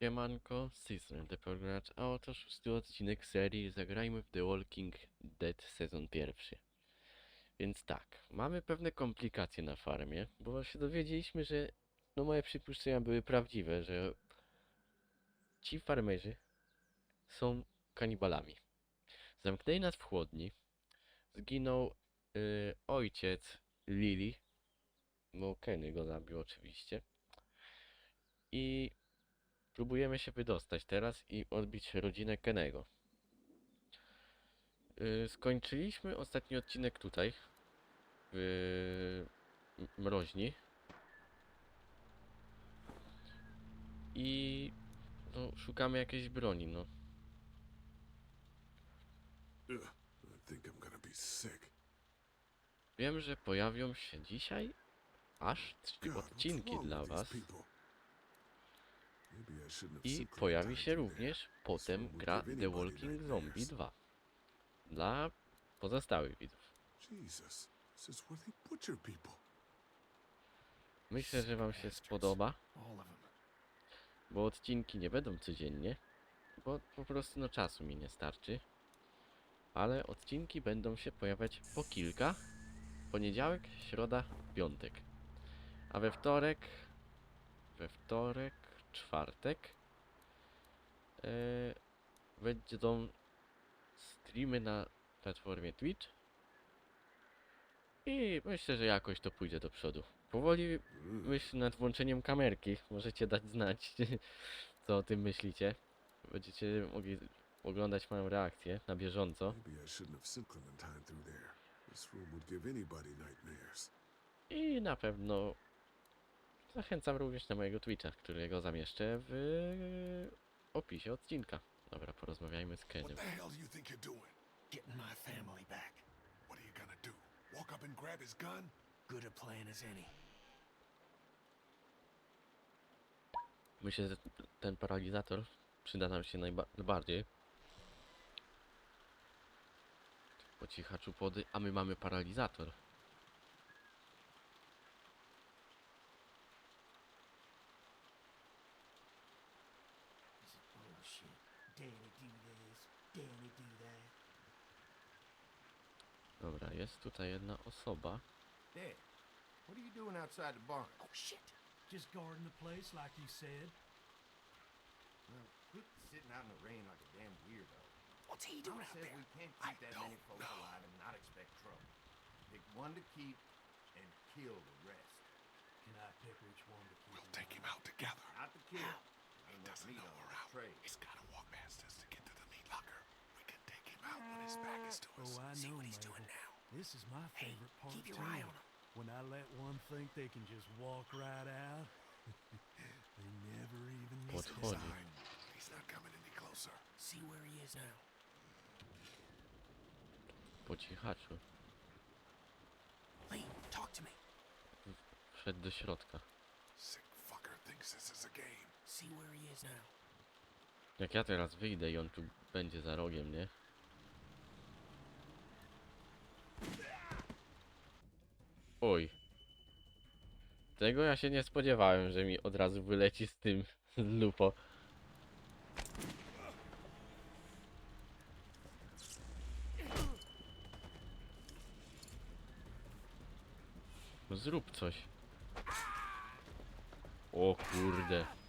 Siemanko, z tej strony a oto szósty odcinek serii Zagrajmy w The Walking Dead sezon pierwszy. Więc tak, mamy pewne komplikacje na farmie, bo się dowiedzieliśmy, że no moje przypuszczenia były prawdziwe, że ci farmerzy są kanibalami. Zamknęli nas w chłodni, zginął y, ojciec Lily, bo Kenny go zabił oczywiście. I próbujemy się wydostać teraz i odbić rodzinę Kenego. Yy, skończyliśmy ostatni odcinek tutaj, w Mroźni. I no, szukamy jakiejś broni, no. Ugh, I think I'm gonna be sick. Wiem, że pojawią się dzisiaj aż trzy odcinki dla was. I pojawi się również potem gra The Walking Zombie nightmares. 2. Dla pozostałych widzów. Myślę, że wam się spodoba. Bo odcinki nie będą codziennie, bo po prostu no czasu mi nie starczy. Ale odcinki będą się pojawiać po kilka. Poniedziałek, środa, piątek. A we wtorek, we wtorek, czwartek e, będą streamy na platformie Twitch. I myślę, że jakoś to pójdzie do przodu. Powoli myśl nad włączeniem kamerki. Możecie dać znać, co o tym myślicie. Będziecie mogli oglądać moją reakcję na bieżąco. I na pewno zachęcam również na mojego Twitcha, którego zamieszczę w opisie odcinka. Dobra, porozmawiajmy z What Keniem. the hell do you think you're doing? Getting my family back. What are you gonna do? Walk up and grab his gun? Good a plan as any. Myślę, że ten paralizator przyda nam się najba- najbardziej. Po cichaczu pody, a my mamy paralizator. Danny do this, Danny do that. Dobra, jest tutaj jedna osoba. Dad, what are you doing outside the barn? Oh shit! Just guarding the place like you said. Well, quit sitting out in the rain like a damn weirdo. What's he doing Mom out said there? we can't I keep that many don't folks know. alive and not expect trouble. Pick one to keep and kill the rest. Can I pick which one to keep? We'll take him out together. Not to kill. How? Not He doesn't know we're out. Trade. He's gotta walk past us to get to the meat locker. We can take him out when his uh, back is to us. Oh, I See know, what he's Mabel. doing now. This is my Hey, favorite part keep your too. eye on him. When I let one think they can just walk right out, they never even miss What it. for? He's not coming any closer. See where he is now. Po cichaczu. Lee, talk to me. Wszedł do środka. Sick fucker thinks this is a game. Jak ja teraz wyjdę i on tu będzie za rogiem, nie? Oj. Tego ja się nie spodziewałem, że mi od razu wyleci z tym z lupo. Zrób coś. O kurde.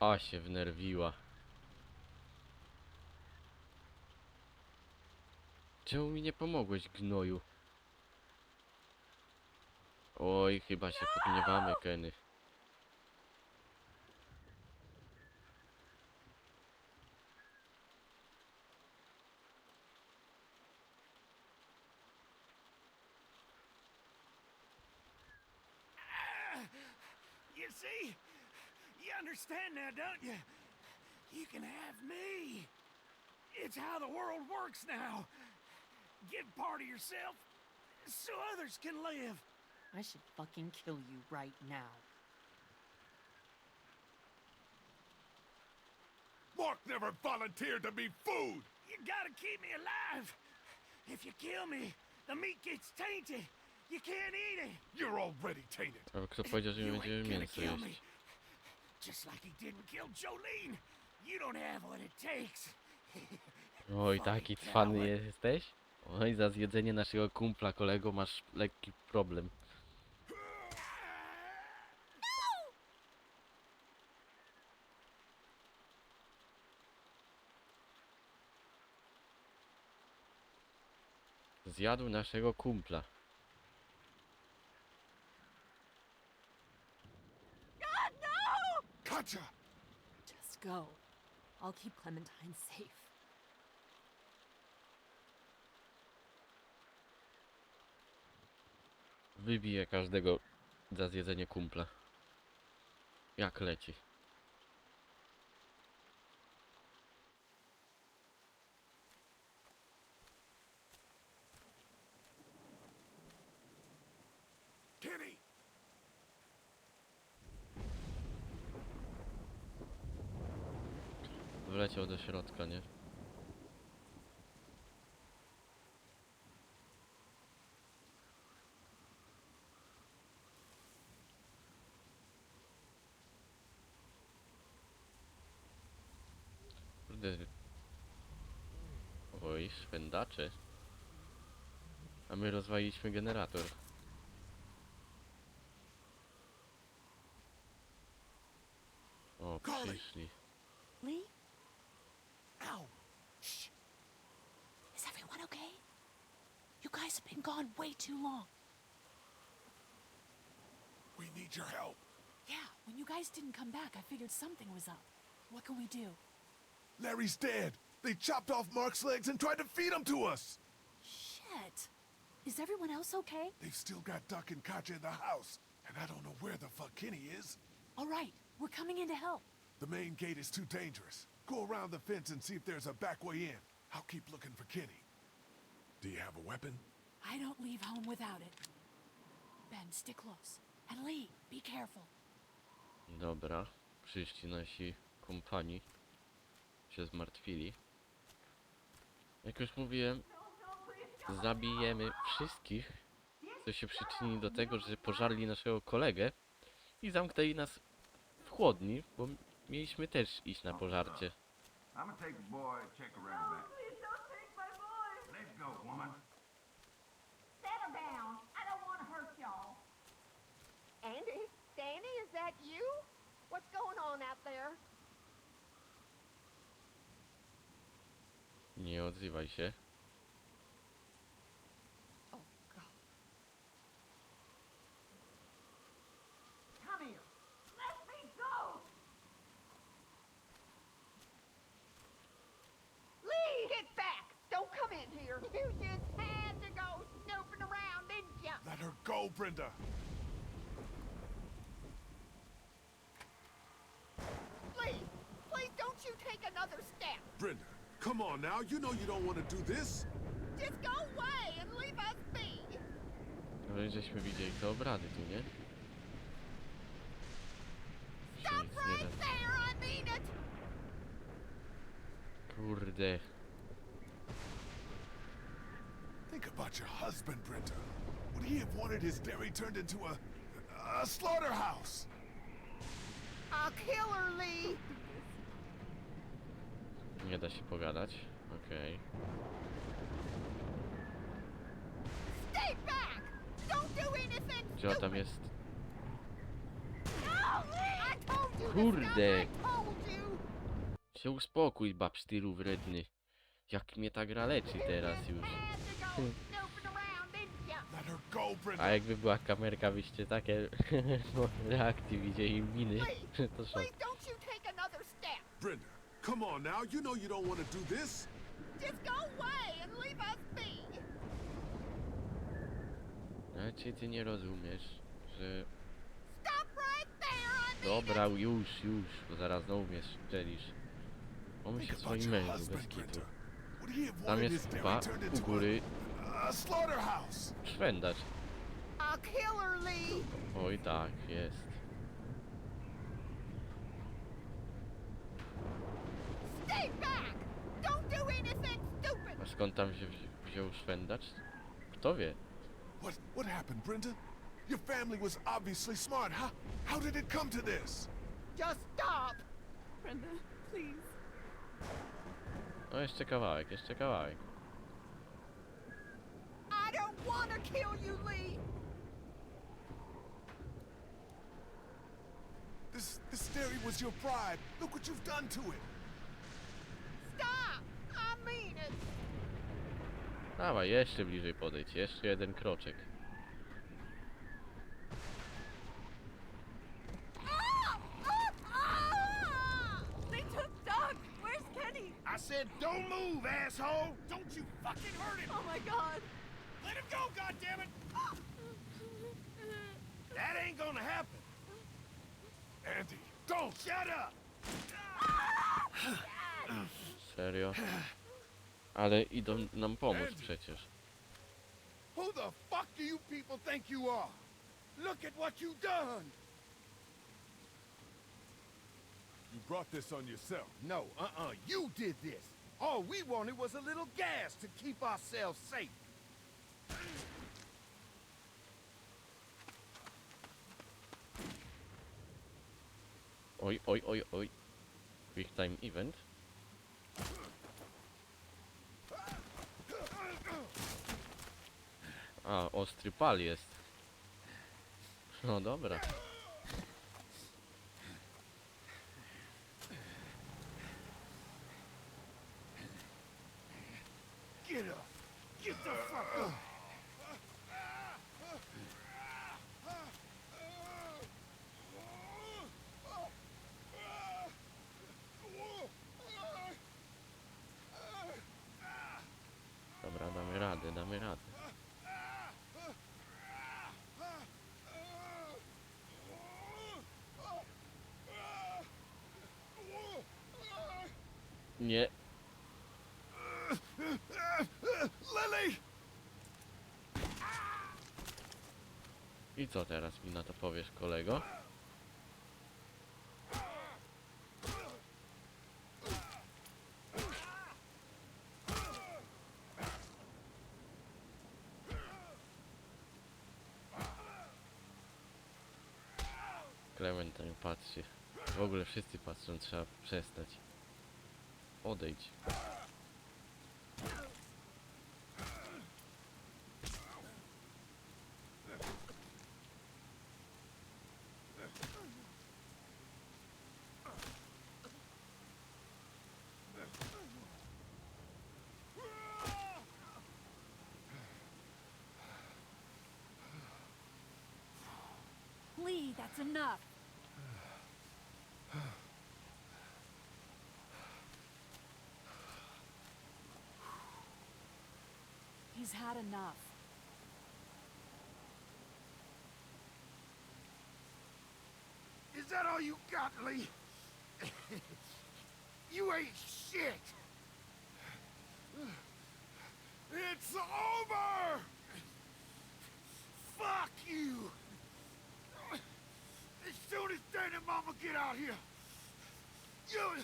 A się wnerwiła. Czemu mi nie pomogłeś, gnoju? Oj, chyba się podniewamy, Kenny. Understand now, don't you? You can have me. It's how the world works now. Give part of yourself so others can live. I should fucking kill you right now. Mark never volunteered to be food! You gotta keep me alive. If you kill me, the meat gets tainted. You can't eat it. You're already tainted. Ale kto powiedział, że nie You będziemy ain't gonna kill me. jeść? Just like he didn't kill Jolene. You don't have what it takes. Oj, taki cwany jesteś? Oj, za zjedzenie naszego kumpla, kolego, masz lekki problem. Zjadł naszego kumpla. Katja! Just go. I'll keep Clementine safe. Wybiję każdego za zjedzenie kumpla. Jak leci. Kenny! Wleciał do środka, nie? Kurde. Oj, szwendacze. A my rozwaliliśmy generator. O, przyszli. Lee, guys been gone way too long. We need your help. Yeah, when you guys didn't come back, I figured something was up. What can we do? Larry's dead. They chopped off Mark's legs and tried to feed him to us. Shit. Is everyone else okay? They've still got Duck and Katja in the house, and I don't know where the fuck Kenny is. All right, we're coming in to help. The main gate is too dangerous. Go around the fence and see if there's a back way in. I'll keep looking for Kenny. Do you have a weapon? I don't leave home without it. Ben, stick close. And Lee, be careful. Dobra, przyszli nasi kompani. Się zmartwili. Jak już mówiłem, zabijemy wszystkich, co się przyczyni do tego, że pożarli naszego kolegę i zamknęli nas w chłodni, bo mieliśmy też iść na pożarcie. I'm gonna take the boy, check around back. Please don't take my boy. Let's go, woman. That you? What's going on out there? Nie odzywaj się. Oh, God. Come here. Let me go. Lee, get back. Don't come in here. You just had to go snooping around, didn't you? Let her go, Brenda. Please, please don't you take another step. Brenda, come on now. You know you don't want to do this. Just go away and leave us be. No i żeśmy widzieli te obrady tu, nie? Się Stop nic nie right da. there. I mean it. Kurde. Think about your husband, Brenda. Would he have wanted his dairy turned into a, a slaughterhouse? I'll kill her, Lee. Nie da się pogadać. Okej. Stay back. Don't do anything Gdzie on tam jest? No, Lee. I told you to Kurde. stop. I told you. Się uspokój, babsztylu wredny. Jak mnie ta gra leczy teraz już. Had to go snooping around, didn't you? Let her go, Brenda. A jakby była kamerka, byście takie no, reakcje widzieli miny, to szok. please don't you take another step. Brenda, come on now. You know you don't want to do this. Just go away and leave us be. Ale czy ty nie rozumiesz, że... Stop right there. I Dobra, już, już, bo zaraz znowu mnie strzelisz. Pomyśl Think o about swoim your mężu, bez husband, kitu. He Tam jest chyba turned u into góry a, a slaughterhouse? szwendacz. I'll kill her, Lee. Oj tak, jest. A skąd tam się wzi- wziął szwendacz? Kto wie? What what happened, Brenda? Your family was obviously smart. How how did it come to this? Just stop. Brenda, please. No jeszcze kawałek, jeszcze kawałek. I don't want to kill you, Lee. This this dairy was your pride. Look what you've done to it. Stop. I mean it. Dawaj, jeszcze bliżej podejdź, jeszcze jeden kroczek. Ah! Ah! Ah! They took Doug! Where's Kenny? I said don't move, asshole! Don't you fucking hurt him! Oh my god! Let him go, goddammit! That ain't gonna happen. Andy, don't. Shut up! Serio? Ale idą nam pomóc przecież. Who the fuck do you people think you are? Look at what you done! You brought this on yourself. No, uh-uh, you did this. All we wanted was a little gas to keep ourselves safe. Oj, oj, oj, oj. Quick time event. A, ostry pal jest. No dobra. Get! Get the fuck! Nie. Lily! I co teraz mi na to powiesz, kolego? Clementine patrzy. W ogóle wszyscy patrzą, trzeba przestać. Odejdź. Lee, that's enough. He's had enough. Is that all you got, Lee? you ain't shit! It's over! Fuck you! As soon as Dan and Mama get out here, you...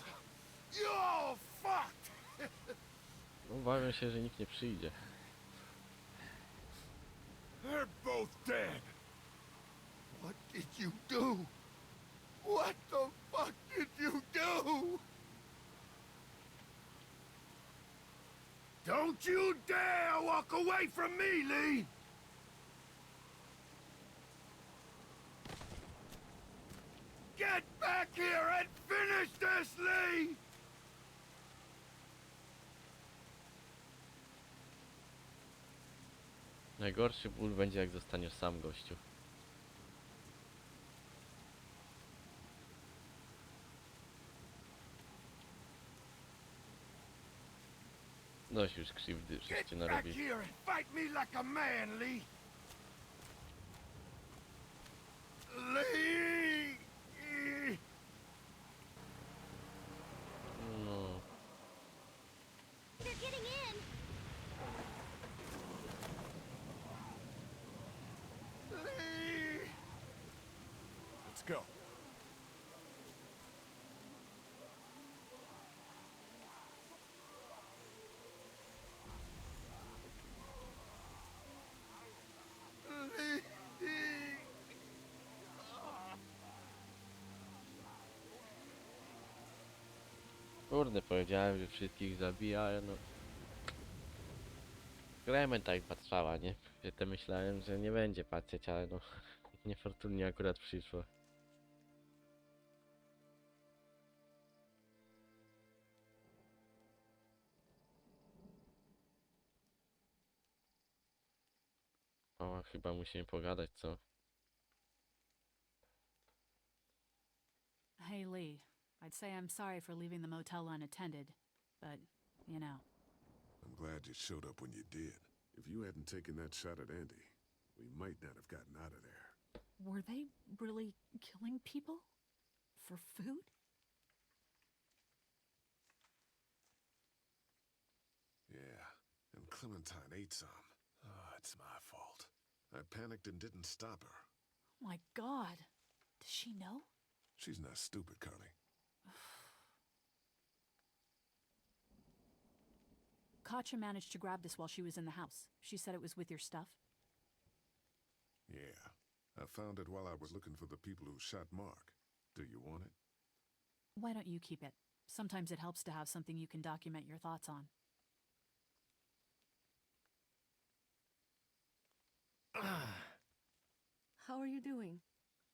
you all fucked! Obawiam się, że nikt nie przyjdzie. They're both dead. What did you do? What the fuck did you do? Don't you dare walk away from me, Lee! Get back here and finish this, Lee! Najgorszy ból będzie jak zostaniesz sam gościu. Dość już krzywdy, back narobili. go. Kurde, powiedziałem, że wszystkich zabijają, no. Grałem tak patrzała, nie? Ja myślałem, że nie będzie patrzeć, ale no... Niefortunnie akurat przyszło. Chyba musimy pogadać, co? Hey, Lee. I'd say I'm sorry for leaving the motel unattended, but, you know. I'm glad you showed up when you did. If you hadn't taken that shot at Andy, we might not have gotten out of there. Were they really killing people? For food? Yeah, and Clementine ate some. Oh, it's my fault. I panicked and didn't stop her. Oh my god. Does she know? She's not stupid, Carly. Katja managed to grab this while she was in the house. She said it was with your stuff. Yeah, I found it while I was looking for the people who shot Mark. Do you want it? Why don't you keep it? Sometimes it helps to have something you can document your thoughts on. How are you doing?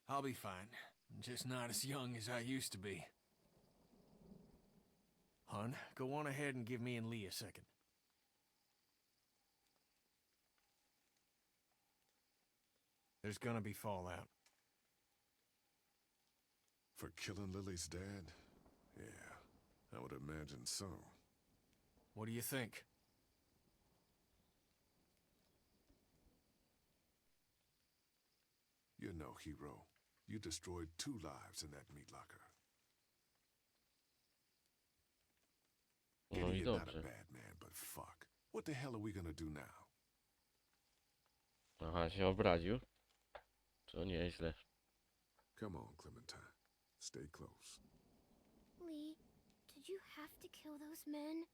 I'll be fine. I'm Just not as young as I used to be. Hun, go on ahead and give me and Lee a second. There's gonna be fallout. For killing Lily's dad? Yeah, I would imagine so. What do you think? You're no hero. You destroyed two lives in that meat locker. No Getting i you're not a dobrze. bad man, but fuck. What the hell are we gonna do now? Aha, się obraził. To nieźle. Come on, Clementine. Stay close. Lee, did you have to kill those men?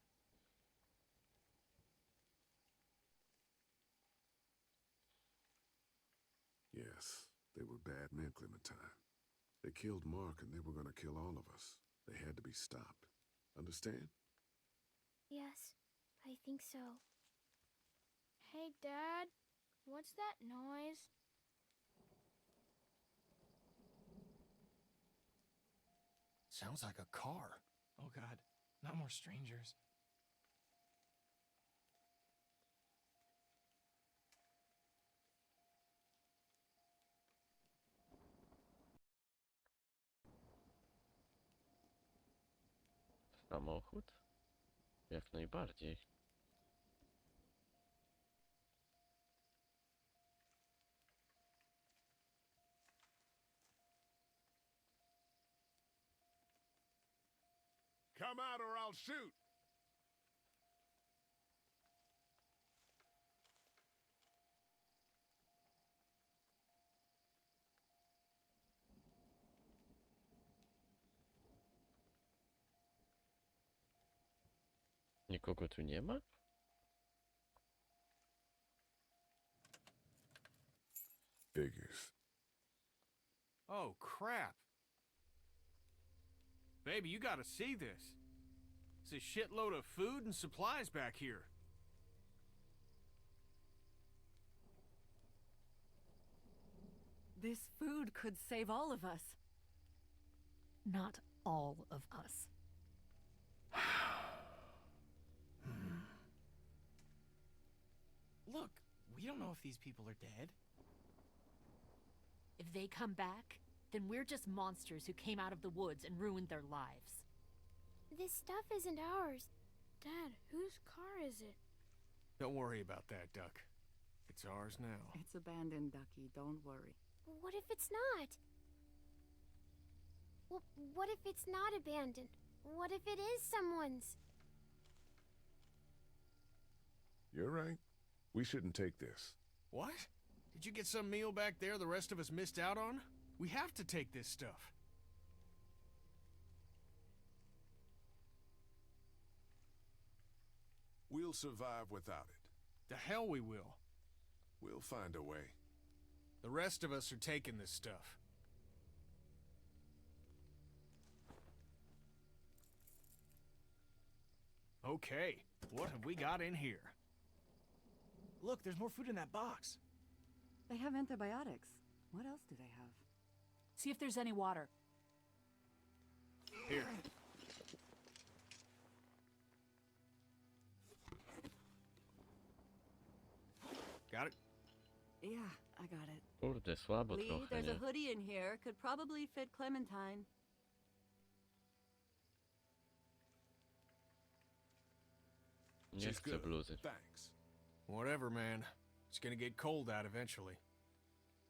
Yes, they were bad men, Clementine. They killed Mark and they were gonna kill all of us. They had to be stopped. Understand? Yes, I think so. Hey, Dad, what's that noise? Sounds like a car. Oh god, not more strangers. Samochód? Jak najbardziej. Come out or I'll shoot! Nikogo tu nie ma? Figures. Oh, crap. Baby, you gotta see this. It's a shitload of food and supplies back here. This food could save all of us. Not all of us. Look, we don't know if these people are dead. If they come back, then we're just monsters who came out of the woods and ruined their lives. This stuff isn't ours. Dad, whose car is it? Don't worry about that, Duck. It's ours now. It's abandoned, Ducky. Don't worry. What if it's not? Well, what if it's not abandoned? What if it is someone's? You're right. We shouldn't take this. What? Did you get some meal back there the rest of us missed out on? We have to take this stuff. We'll survive without it. The hell we will. We'll find a way. The rest of us are taking this stuff. Okay, what have we got in here? Look, there's more food in that box. They have antibiotics. What else do they have? See if there's any water. Here. Got it? Yeah, I got it. Kurde, słabo Lee, trochę, there's a hoodie in here. Could probably fit Clementine. Nie She's chcę good. bluzy. Thanks. Whatever, man. It's gonna get cold out eventually.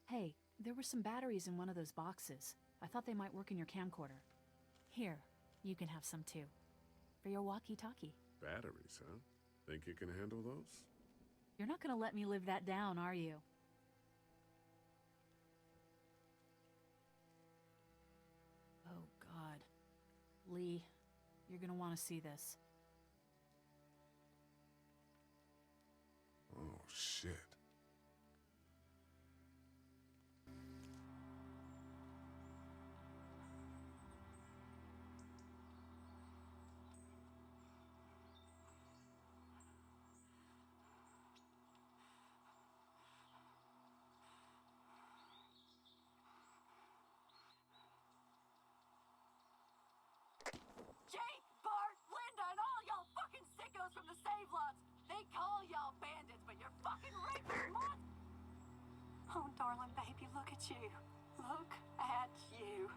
Hey, there were some batteries in one of those boxes. I thought they might work in your camcorder. Here, you can have some too. For your walkie talkie. Batteries, huh? Think you can handle those? You're not gonna let me live that down, are you? Oh, God. Lee, you're gonna want to see this. Shit. Jake, Bart, Linda, and all y'all fucking sickos from the save lots. They call y'all bandits, but you're fucking rapist mon- Oh, darling baby, look at you. Look at you.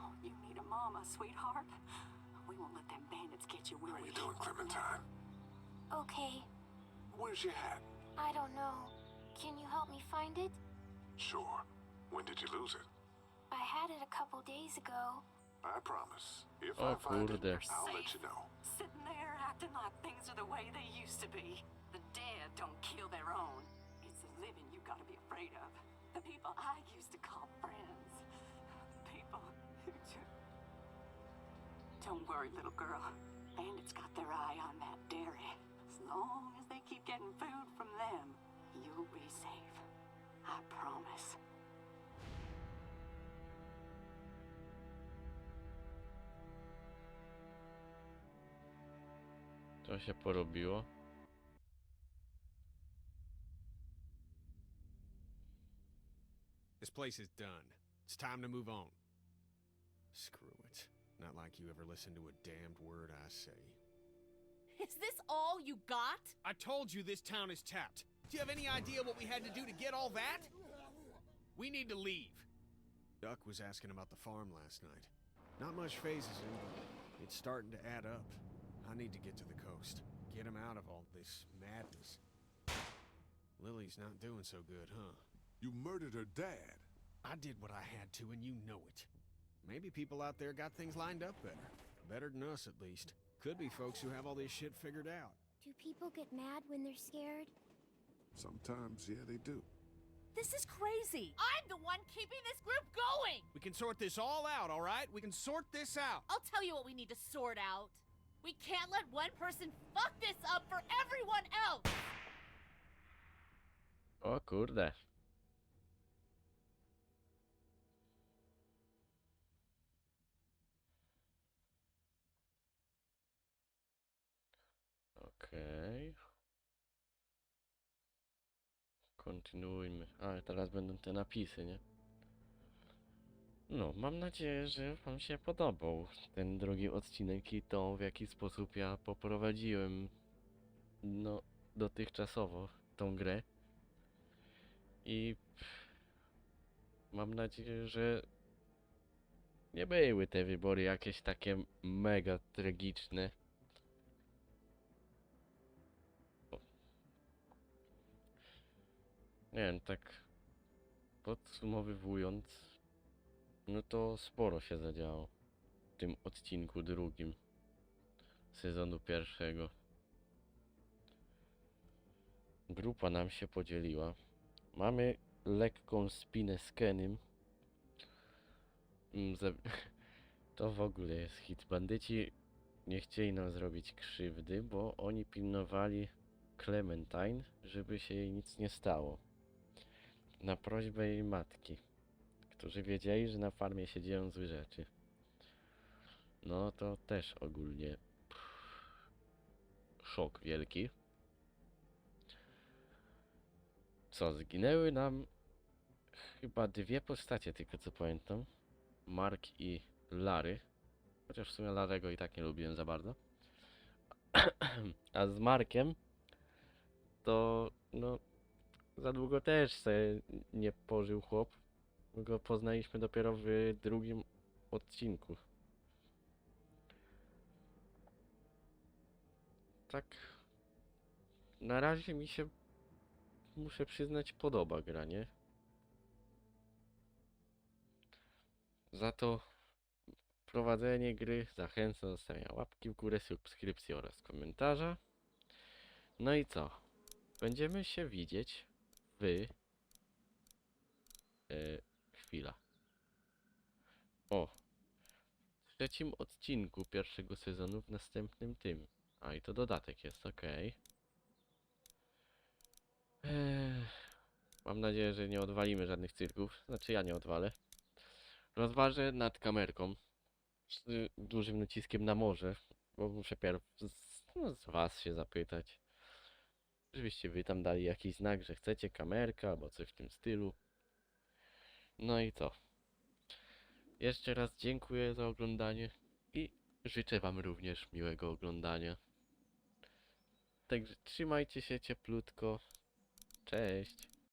Oh, you need a mama, sweetheart. We won't let them bandits get you, will How we? you doing, Clementine? Okay, Where's your hat? I don't know. Can you help me find it? Sure. When did you lose it? I had it a couple days ago. I promise. If O I find it, kurde. I'll let you know. Sitting there acting like things are the way they used to be. The dead don't kill their own. It's the living you gotta be afraid of. The people I used to call friends. The people who just... Don't worry, little girl. Bandits got their eye on that dairy. As long as they keep getting food from them, you'll be safe. I promise. To się porobiło. This place is done. It's time to move on. Screw it. Not like you ever listen to a damned word I say. Is this all you got? I told you this town is tapped. Do you have any idea what we had to do to get all that? We need to leave. Duck was asking about the farm last night. Not much phases him, but it's starting to add up. I need to get to the coast. Get him out of all this madness. Lily's not doing so good, huh? You murdered her dad. I did what I had to, and you know it. Maybe people out there got things lined up better. Better than us, at least. Could be folks who have all this shit figured out. Do people get mad when they're scared? Sometimes, yeah, they do. This is crazy. I'm the one keeping this group going! We can sort this all out, all right? We can sort this out. I'll tell you what we need to sort out. We can't let one person fuck this up for everyone else! O kurde. Okej. Kontynuujmy. A, teraz będą te napisy, nie? No, mam nadzieję, że Wam się podobał ten drugi odcinek i to, w jaki sposób ja poprowadziłem, no, dotychczasowo tą grę. I mam nadzieję, że nie były te wybory jakieś takie mega tragiczne. Nie wiem, tak podsumowywując, no to sporo się zadziało w tym odcinku drugim sezonu pierwszego. Grupa nam się podzieliła. Mamy lekką spinę z Kenym. Mm, To w ogóle jest hit. Bandyci nie chcieli nam zrobić krzywdy, bo oni pilnowali Clementine, żeby się jej nic nie stało. Na prośbę jej matki, którzy wiedzieli, że na farmie się dzieją złe rzeczy. No to też ogólnie szok wielki. Co, zginęły nam chyba dwie postacie, tylko co pamiętam. Mark i Lary. Chociaż w sumie Larego i tak nie lubiłem za bardzo. A z Markiem to no za długo też se nie pożył chłop. Go poznaliśmy dopiero w drugim odcinku. Tak. Na razie mi się muszę przyznać podoba gra, nie? Za to prowadzenie gry zachęcam do zostawienia łapki w górę, subskrypcji oraz komentarza. No i co? Będziemy się widzieć w... E, chwila. O! W trzecim odcinku pierwszego sezonu w następnym tym. A i to dodatek jest, okej. Ech, Mam nadzieję, że nie odwalimy żadnych cyrków. Znaczy ja nie odwalę. Rozważę nad kamerką. Z y, dużym naciskiem na morze. Bo muszę pierw z, no, z was się zapytać. Żebyście wy tam dali jakiś znak, że chcecie kamerkę albo coś w tym stylu. No i co? Jeszcze raz dziękuję za oglądanie i życzę wam również miłego oglądania. Także trzymajcie się cieplutko. Cześć.